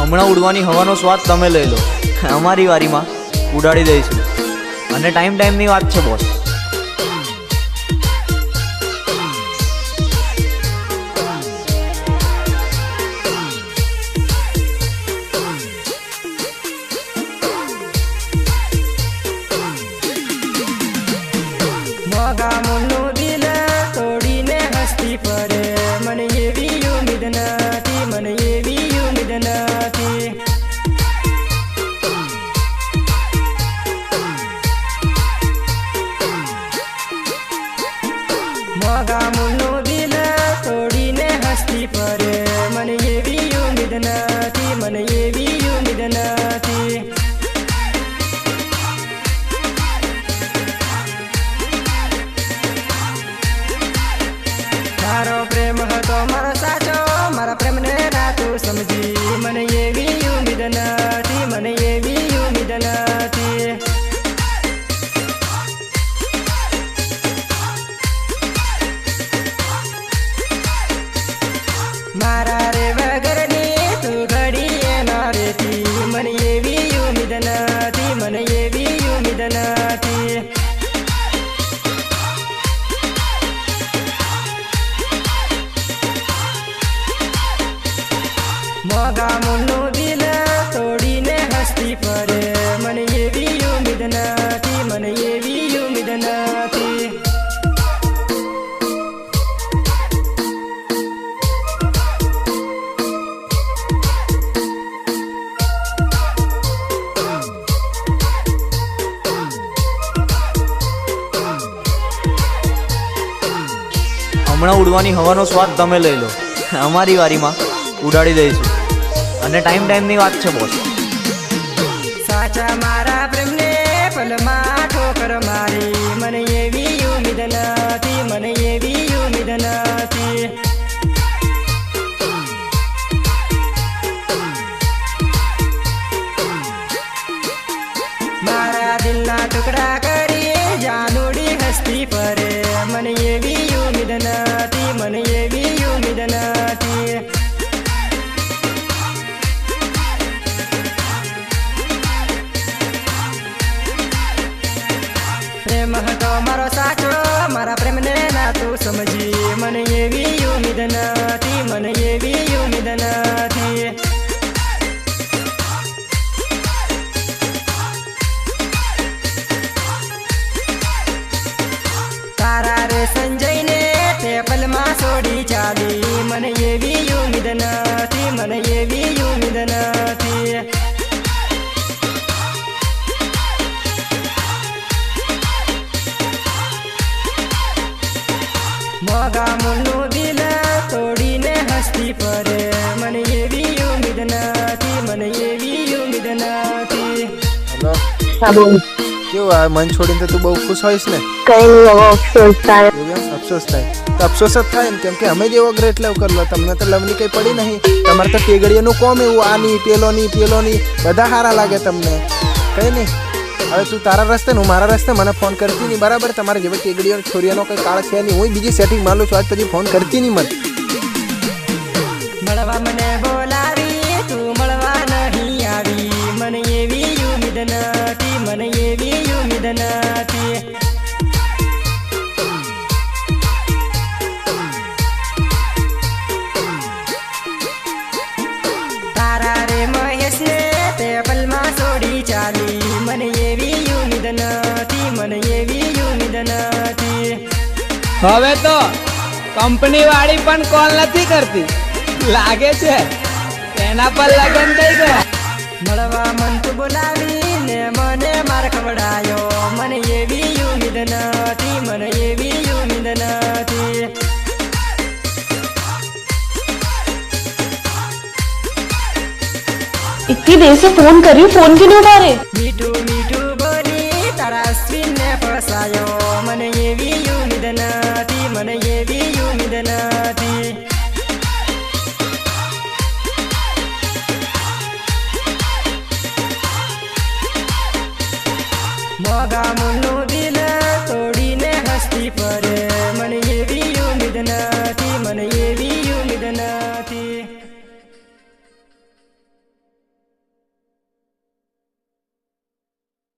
હમણાં ઉડવાની હવાનો સ્વાદ તમે લઈ લો. અમારી વારીમાં ઉડાડી દઈશું. અને ટાઈમ ટાઈમની વાત છે બોસ મોગા મુનું દિલ તોડીને હસતી પડે મને એવી ઉમીદ નથી, મને એવી ઉમીદ નથી. હમણાં ઉડવાની હવાનો સ્વાદ તમે લઈ લો. અમારી વારીમાં ઉડાડી દઈશું. અને ટાઈમ ટાઈમની વાત છે બોસ સાચા મારા પ્રેમને પલમાં ઠોકર મારી. મને એવી ઉમીદ નથી, મને એવી ઉમીદ નથી. મારા દિલના ટુકડા કરી જાનુડી હસ્તી પડે મારો સાચો, મારા પ્રેમને ના તું સમજી. મને એવી ઉમીદ નથી, મને એવી ઉમીદ નથી. તારા રે સંજયને ટેબલમાં છોડી ચાલી મને એવી ઉમીદ નથી, મને એવી ઉમીદ નથી. મોગા દિલ તોડીને હસતી પડે મને એવી ઉમીદ નથી મને એવી ઉમીદ નથી. કેવું આ મન છોડીને તો તું બહુ ખુશ હોઈશ ને? કઈ નહીં હવે અફસોસ થાય. અફસોસ થાય. તો અફસોસ જ થાય ને કેમ કે અમે જેવો ગ્રેટ લવ કરલો. તમને તો લવની કંઈ પડી નહીં. તમારે તો ટેગડીઓનું કોમ એવું આ નહીં પેલો નહીં પેલો નહીં બધા સારા લાગે તમને. કઈ નહીં હવે તું તારા રસ્તે હું મારા રસ્તે મને ફોન કરતી નહીં. બરાબર? તમારે જેવી ટેગડીઓ છોરીઓનો કંઈ કાળ છે નહીં. હું બીજી સેટિંગ માલું છું. આજ પછી ફોન કરતી નહીં મને. મને હવે તો કંપની વાળી પણ કોલ નથી કરતી લાગે છે એના પર લગન થઈ ગયા મળવા મન તું બોલાવીને મને માર ખવડાયો મને એવી ઉમીદ નથી મને એવી ઉમીદ નથી इतनी देर से फोन कर रही हूँ फोन क्यों नहीं उठा रहे મીઠું મીઠું બોલી તારા અશ્વિનને ફસાયો. મને એવી ઉમીદ નથી મને એવી ઉમીદ નથી.